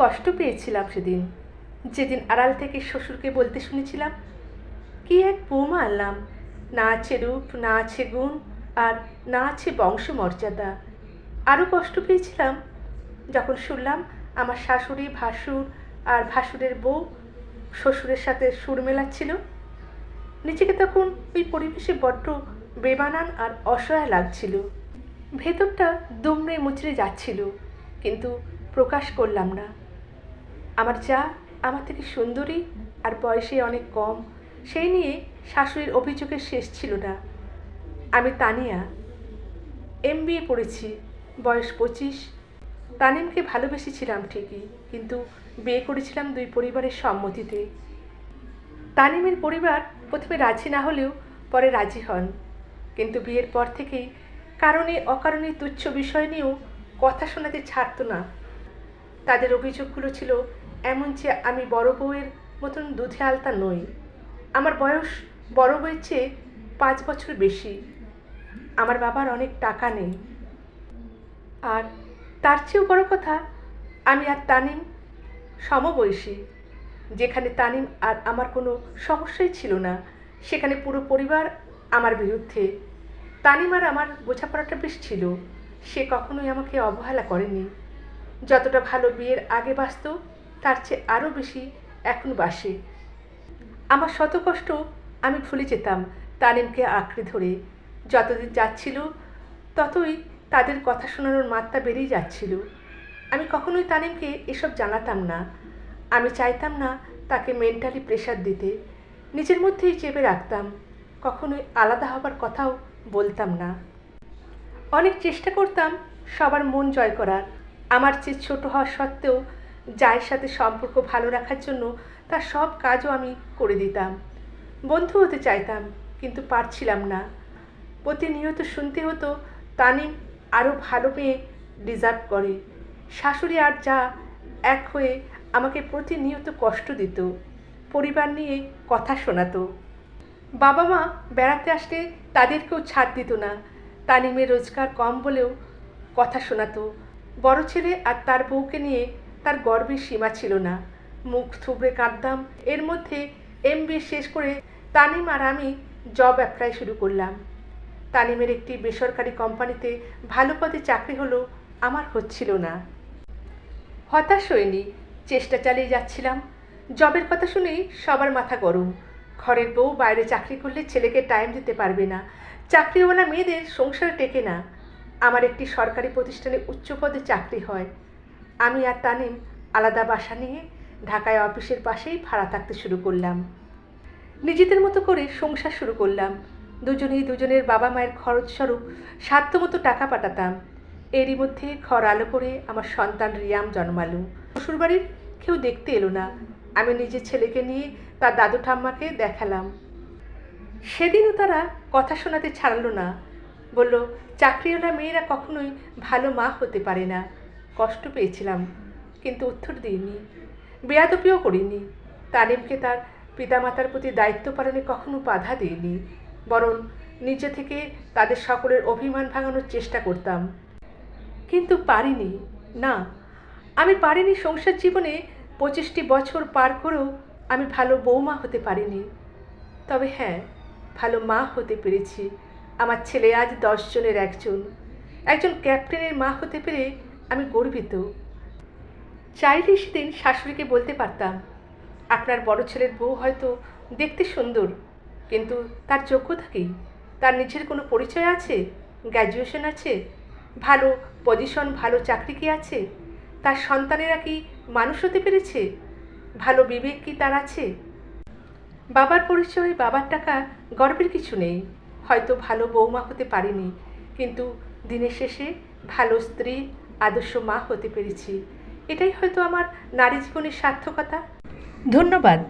কষ্ট পেয়েছিলাম সেদিন। যেদিন আড়াল থেকে শ্বশুরকে বলতে শুনেছিলাম, কি এক বৌমা আনলাম। না আছে রূপ, না আছে গুণ, আর না আছে বংশমর্যাদা। আরও কষ্ট পেয়েছিলাম। যখন শুনলাম আমার শাশুড়ি, ভাসুর আর ভাসুরের বউ শ্বশুরের সাথে সুর মেলাচ্ছিল, নিজেকে তখন ওই পরিবেশে বড্ড বেবানান আর অসহায় লাগছিল। ভেতরটা দুমড়ে মুচড়ে যাচ্ছিল, কিন্তু প্রকাশ করলাম না। আমার যা আমার থেকে সুন্দরী আর বয়সে অনেক কম, সেই নিয়ে শাশুড়ির অভিযোগের শেষ ছিল না। আমি তানিয়া এম পড়েছি, বয়স পঁচিশ। তানিমকে ভালোবেসেছিলাম ঠিকই, কিন্তু বিয়ে করেছিলাম দুই পরিবারের সম্মতিতে। তানিমের পরিবার প্রথমে রাজি না হলেও পরে রাজি হন, কিন্তু বিয়ের পর থেকেই কারণে অকারণে তুচ্ছ বিষয় নিয়েও কথা শোনাতে ছাড়তো না। তাদের অভিযোগগুলো ছিল এমন যে আমি বড় বউয়ের মতন দুধে আলতা নই। আমার বয়স বড় বউয়ের চেয়ে পাঁচ বছর বেশি। আমার বাবার অনেক টাকা নেই। আর তার চেয়েও বড় কথা, আমি আর তানিম সমবয়সী। যেখানে তানিম আর আমার কোনো সমস্যাই ছিল না, সেখানে পুরো পরিবার আমার বিরুদ্ধে। তানিম আর আমার বোঝাপড়াটা বেশ ছিল। সে কখনোই আমাকে অবহেলা করেনি। যতটা ভালো বিয়ের আগে বাসত তার চেয়ে আরও বেশি এখন বাসে। আমার শত কষ্ট আমি ভুলে যেতাম তানিমকে আঁকড়ে ধরে। যতদিন যাচ্ছিল, ততই তাদের কথা শোনানোর মাত্রা বেড়েই যাচ্ছিল। আমি কখনোই তানিমকে এসব জানাতাম না। আমি চাইতাম না তাকে মেন্টালি প্রেশার দিতে। নিজের মধ্যেই চেপে রাখতাম। কখনোই আলাদা হবার কথাও বলতাম না। অনেক চেষ্টা করতাম সবার মন জয় করার। আমার চেয়ে ছোট হওয়া সত্ত্বেও যায়ের সাথে সম্পর্ক ভালো রাখার জন্য তার সব কাজও আমি করে দিতাম। বন্ধু হতে চাইতাম, কিন্তু পারছিলাম না। প্রতিনিয়ত শুনতে হতো, তানিম আরও ভালো মেয়ে ডিজার্ভ করে। শাশুড়ি আর যা এক হয়ে আমাকে প্রতিনিয়ত কষ্ট দিত, পরিবার নিয়ে কথা শোনাতো। বাবা মা বেড়াতে আসলে তাদেরকেও ছাড় দিত না, তানিমের রোজগার কম বলেও কথা শোনাতো। বড় ছেলে আর তার বউকে নিয়ে তার গর্বের সীমা ছিল না। মুখ থুবড়ে কাঁদতাম। এর মধ্যে এম শেষ করে তানিম আর আমি জব অ্যাপ্লাই শুরু করলাম। তানিমের একটি বেসরকারি কোম্পানিতে ভালো পদে চাকরি হলো আমার হচ্ছিল না। হতাশ হইনি, চেষ্টা চালিয়ে যাচ্ছিলাম। জবের কথা শুনেই সবার মাথা গরম। ঘরের বউ বাইরে চাকরি করলে ছেলেকে টাইম দিতে পারবে না। চাকরিওয়ালা মেয়েদের সংসার টেকে না। আমার একটি সরকারি প্রতিষ্ঠানে উচ্চ পদে চাকরি হয়। আমি আর তানিম আলাদা বাসা নিয়ে ঢাকায় অফিসের পাশেই ভাড়া থাকতে শুরু করলাম। নিজেদের মতো করে সংসার শুরু করলাম। দুজনেই দুজনের বাবা মায়ের খরচ স্বরূপ সাধ্যমতো টাকা পাঠাতাম। এরই মধ্যে ঘর আলো করে আমার সন্তান রিয়াম জন্মালো। শ্বশুরবাড়ির কেউ দেখতে এলো না। আমি নিজের ছেলেকে নিয়ে তার দাদু ঠাম্মাকে দেখালাম। সেদিনও তারা কথা শোনাতে ছাড়লো না। বলল চাকরিওয়ালা মেয়েরা কখনোই ভালো মা হতে পারে না। কষ্ট পেয়েছিলাম, কিন্তু উত্তর দিইনি। বেয়াদপিও করিনি। তানিমকে তার পিতামাতার প্রতি দায়িত্ব পালনে কখনো বাধা দিইনি, বরং নিজে থেকে তাদের সকলের অভিমান ভাঙানোর চেষ্টা করতাম। কিন্তু পারিনি। না, আমি পারিনি সংসার জীবনে পঁচিশটি বছর পার করেও আমি ভালো বৌমা হতে পারিনি। তবে হ্যাঁ ভালো মা হতে পেরেছি। আমার ছেলে আজ দশজনের একজন। একজন ক্যাপ্টেনের মা হতে পেরে আমি গর্বিত। চাইলে সেদিন শাশুড়িকে বলতে পারতাম, আপনার বড় ছেলের বউ হয়তো দেখতে সুন্দর, কিন্তু তার যোগ্যতা কি তার নিজের কোনো পরিচয় আছে? গ্র্যাজুয়েশন আছে? ভালো পজিশন ভালো চাকরি কি আছে? তার সন্তানেরা কি মানুষ হতে পেরেছে? ভালো বিবেক কি তার আছে? বাবার পরিচয়, বাবার টাকা গর্বের কিছু নেই। হয়তো ভালো বৌমা হতে পারিনি, কিন্তু দিনের শেষে ভালো স্ত্রী আদর্শ মা হতে পেরেছি। এটাই হয়তো আমার নারী জীবনের সার্থকতা। ধন্যবাদ।